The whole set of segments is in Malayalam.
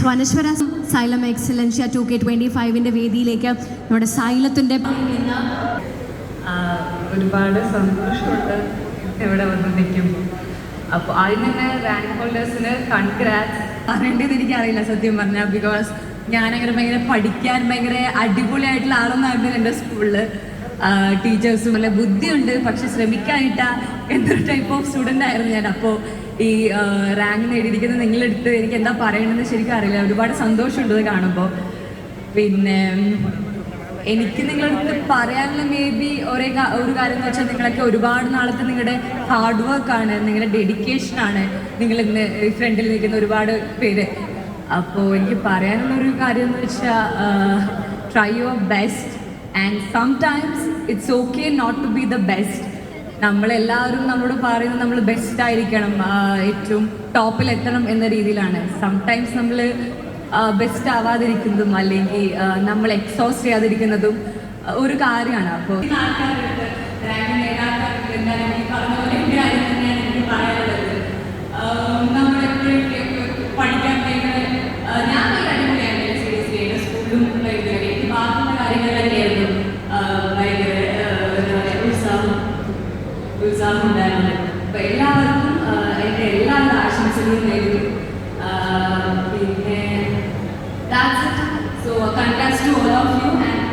Swanaswara Xylem Excellentia two K twenty ഫൈവിന്റെ വേദിയിലേക്ക് നമ്മുടെ സൈലത്തിന്റെ ഒരുപാട് സന്തോഷമുണ്ട് ഇവിടെ വന്ന് നിൽക്കുമ്പോൾ. അപ്പോൾ ആദ്യം തന്നെ റാങ്ക് ഹോൾഡേഴ്സിന് കൺഗ്രാറ്റ്സ് പറയേണ്ടത് എനിക്കറിയില്ല സത്യം പറഞ്ഞാൽ ബിക്കോസ് ഞാനങ്ങനെ ഭയങ്കര പഠിക്കാൻ ഭയങ്കര അടിപൊളിയായിട്ടുള്ള ആളൊന്നായിരുന്നു എന്റെ സ്കൂളിൽ ടീച്ചേഴ്സും അല്ലെ ബുദ്ധിയുണ്ട് പക്ഷെ ശ്രമിക്കാനിട്ട എന്നൊരു ടൈപ്പ് ഓഫ് സ്റ്റുഡന്റ് ആയിരുന്നു ഞാൻ. അപ്പോൾ ഈ റാങ്ക് നേടിയിരിക്കുന്നത് നിങ്ങളെടുത്ത് എനിക്ക് എന്താ പറയണമെന്ന് ശരിക്കും അറിയില്ല. ഒരുപാട് സന്തോഷമുണ്ട് ഇത് കാണുമ്പോൾ പിന്നെ എനിക്ക് നിങ്ങളടുത്ത് പറയാനുള്ള മേ ബി ഒരേ ഒരു കാര്യം എന്ന് വെച്ചാൽ നിങ്ങളൊക്കെ ഒരുപാട് നാളത്തെ നിങ്ങളുടെ ഹാർഡ് വർക്കാണ് നിങ്ങളുടെ ഡെഡിക്കേഷൻ ആണ്. നിങ്ങൾ ഇന്ന് ഫ്രണ്ടിൽ നിൽക്കുന്ന ഒരുപാട് പേര്. അപ്പോൾ എനിക്ക് പറയാനുള്ള ഒരു കാര്യം എന്ന് വെച്ചാൽ try your best and sometimes it's okay not to be the best നമ്മളെല്ലാവരും നമ്മളോട് പറയുന്നത് നമ്മൾ ബെസ്റ്റ് ആയിരിക്കണം ഏറ്റവും ടോപ്പിൽ എത്തണം എന്ന രീതിയിലാണ്. സംടൈംസ് നമ്മൾ ബെസ്റ്റ് ആവാതിരിക്കുന്നതും അല്ലെങ്കിൽ നമ്മൾ എക്സോസ്റ്റ് ചെയ്യാതിരിക്കുന്നതും ഒരു കാര്യമാണ്. അപ്പോൾ ഉത്സാഹം ഉണ്ടായിരുന്നത് അപ്പൊ എല്ലാവർക്കും എന്റെ എല്ലാവരുടെ ആശംസകളും നേരിടും പിന്നെ so congrats to all of you and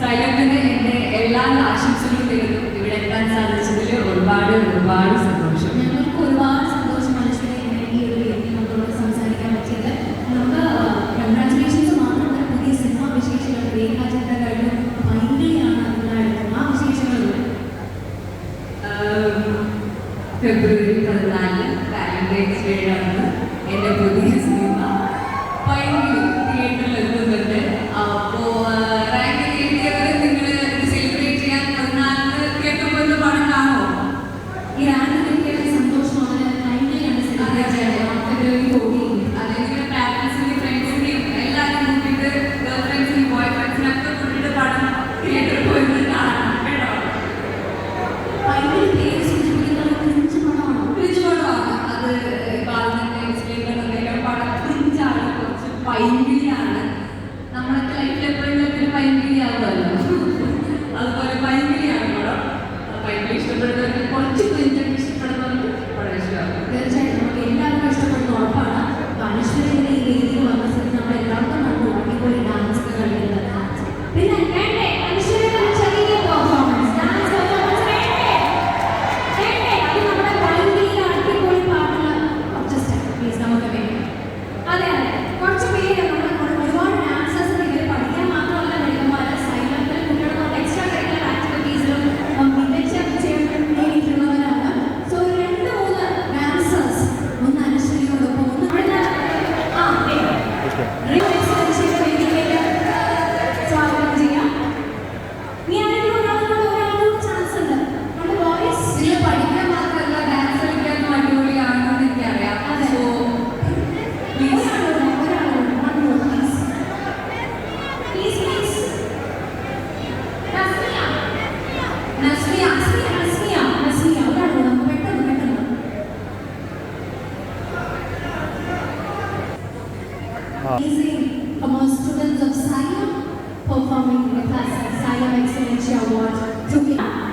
സൈലന്റിന് എന്റെ എല്ലാവരുടെ ആശംസകളും നേരിടും ഇവിടെ എത്താൻ സാധിച്ചതിൽ ഒരുപാട് ഒരുപാട് സന്തോഷം. ഫെബ്രുവരി പതിനാല് വാലന്റൈൻസ് ഡേ ആണ്. എന്റെ പുതിയ എപ്പോഴെങ്കിലും പൈങ്കിളി ആവുമല്ലോ അതുപോലെ പൈങ്കിളിയാണ് പടം. പൈങ്കിളി ഇഷ്ടപ്പെടുന്നവർക്ക് കുറച്ച് ക്രിഞ്ചൊക്കെ ഇഷ്ടപ്പെടുന്നവർക്ക് വളരെ ഇഷ്ടമാകും. തീർച്ചയായിട്ടും Amazing among students of Siam performing with us at Siam Excellency Award together. Music